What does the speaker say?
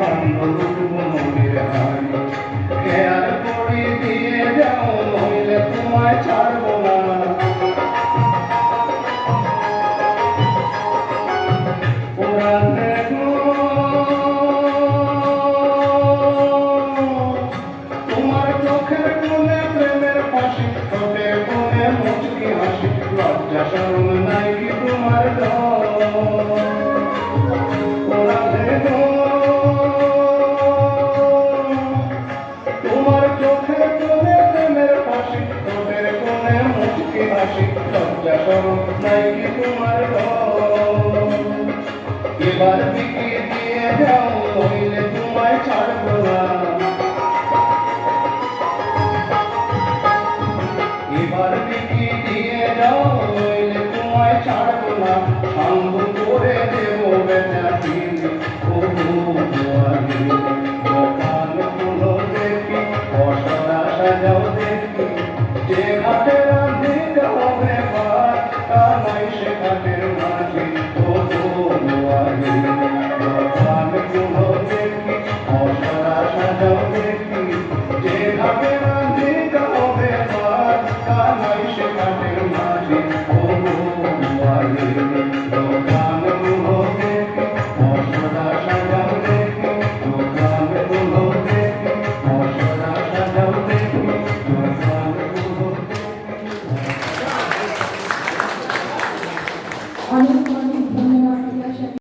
পাবি নাই তোমার এবার দিকে দিয়ে যাও হইলে তোমায় ছাড়ব না। এবার দিকে দিয়ে যাও হইলে তোমায় ছাড়ব না সঙ্গ করে দেবো বেটা দিন ও Oh, oh, oh,